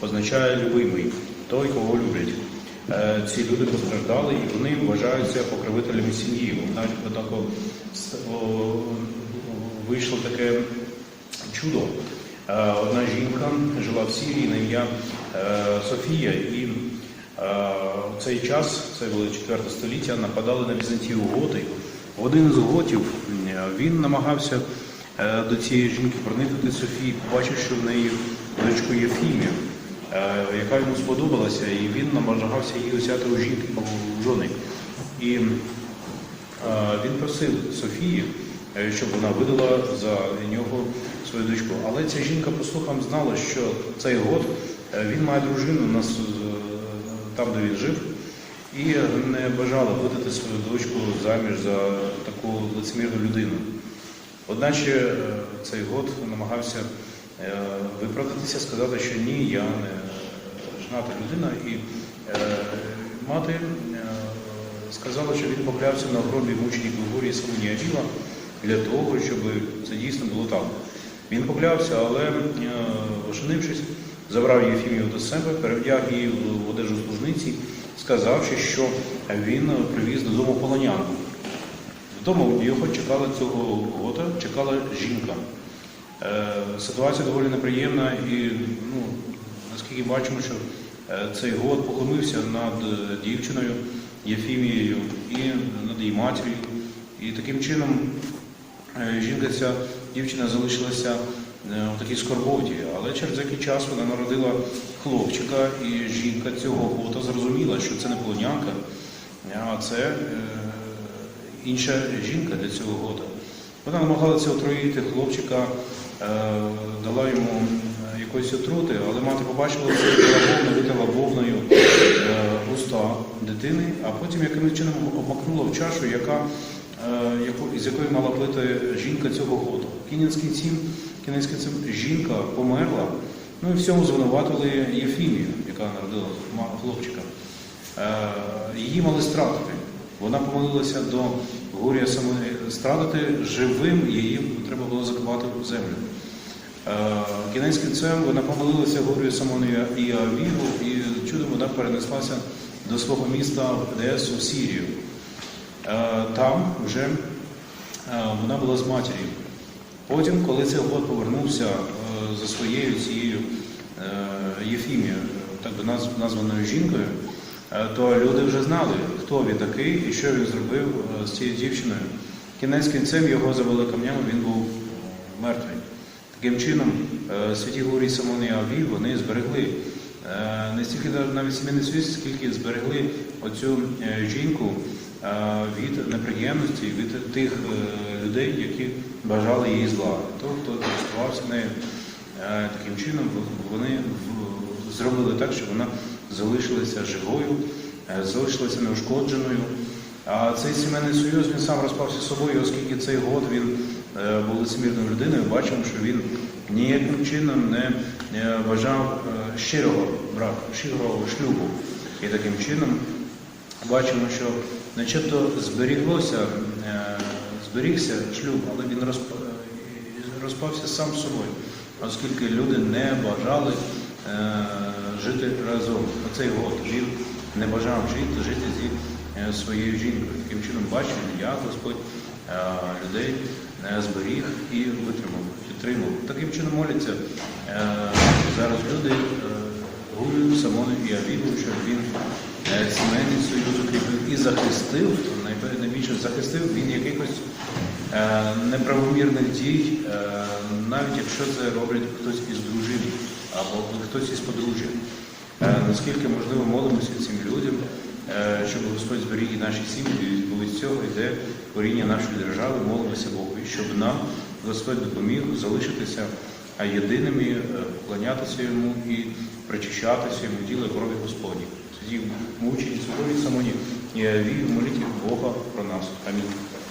означає любимий, той, кого люблять. Е, Ці люди постраждали і вони вважаються покровителями сім'ї. Навіть о, вийшло таке чудо. Е, Одна жінка жила в Сирії на ім'я е, Софія, і в цей час, це було 4 століття, нападали на Візантію готи. Один з готів він намагався до цієї жінки проникнути Софії, побачив, що в неї дочку Єфімію, е, яка йому сподобалася, і він намагався її взяти у жінки у жони. І е, він просив Софії, е, щоб вона видала за нього свою дочку. Але ця жінка по слухам знала, що цей год е, він має дружину там, де він жив, і не бажала видати свою дочку заміж за таку лицемірну людину. Одначе е, цей год намагався е, виправдатися, сказати, що ні, я не жната людина. І е, мати е, сказала, що він поклявся на гробі мученик Григорія Солонія Віла для того, щоб це дійсно було так. Він поклявся, але е, ошенившись, забрав Єфімію до себе, перевдяг її в одежу служниці, сказавши, що він привіз додому полонянку. Вдома його чекала цього года, чекала жінка. Е, Ситуація доволі неприємна і ну, наскільки бачимо, що е, цей год поклонився над е, дівчиною Єфімією і над її матір'ю. І таким чином жінка ця дівчина залишилася в такій скорботі, але через який час вона народила хлопчика, і жінка цього гота зрозуміла, що це не полонянка, а це інша жінка для цього года. Вона намагалася отруїти хлопчика, е, дала йому е, якоїсь отрути, але мати побачила, що вона витила вовною е, уста дитини, а потім якимось чином обмакнула в чашу, яка, з якої мала пити жінка цього году. Кінець кінцем жінка померла, ну і в цьому звинуватили Єфімію, яка народила хлопчика. Її мали стратити. Вона помолилася до горя саме страдати живим, її треба було закопати в землю. Е, Кінець кінцем вона помолилася горю самому Іавігу, і чудом вона перенеслася до свого міста в Одесу, в Сірію. Е, Там вже е, вона була з матір'ю. Потім, коли цей год повернувся за своєю цією Єфімією, так би названою жінкою, то люди вже знали, хто він такий і що він зробив е, з цією дівчиною. Кінець кінцем його завели камнями, він був мертвий. Таким чином, е, святі Гурі Самони Аві вони зберегли е, не стільки навіть сімейний союз, скільки зберегли оцю е, жінку е, від неприємності, від тих е, людей, які бажали їй зла. Того, хто користувався нею е, таким чином, вони зробили так, щоб вона залишилася живою, е, залишилася неушкодженою. А цей сімейний союз він сам розпався собою, оскільки цей год він е, був лицемірною людиною, бачимо, що він ніяким чином не е, вважав щирого браку, щирого шлюбу. І таким чином бачимо, що начебто зберіглося, зберігся шлюб, але він розпався сам собою, оскільки люди не бажали жити разом. Оцей год він не бажав жити, жити зі е, своєю жінкою. Таким чином бачимо, як Господь е, людей е, зберіг і витримав, підтримав. Таким чином моляться зараз люди. е, Самону і Авіду, щоб він сімейний союз укріпив і захистив, найбільше захистив він якихось неправомірних дій, навіть якщо це роблять хтось із дружин або хтось із подружжя. Е, наскільки можливо молимося цим людям, е, щоб Господь зберіг і наші сім'ї, бо від цього йде коріння нашої держави, молимося Богу, і щоб нам Господь допоміг залишитися єдиними е, вклонятися йому і причащатися йому і крові Господні. Тоді мучені, судові самоні, і вію моліть Бога про нас. Амінь.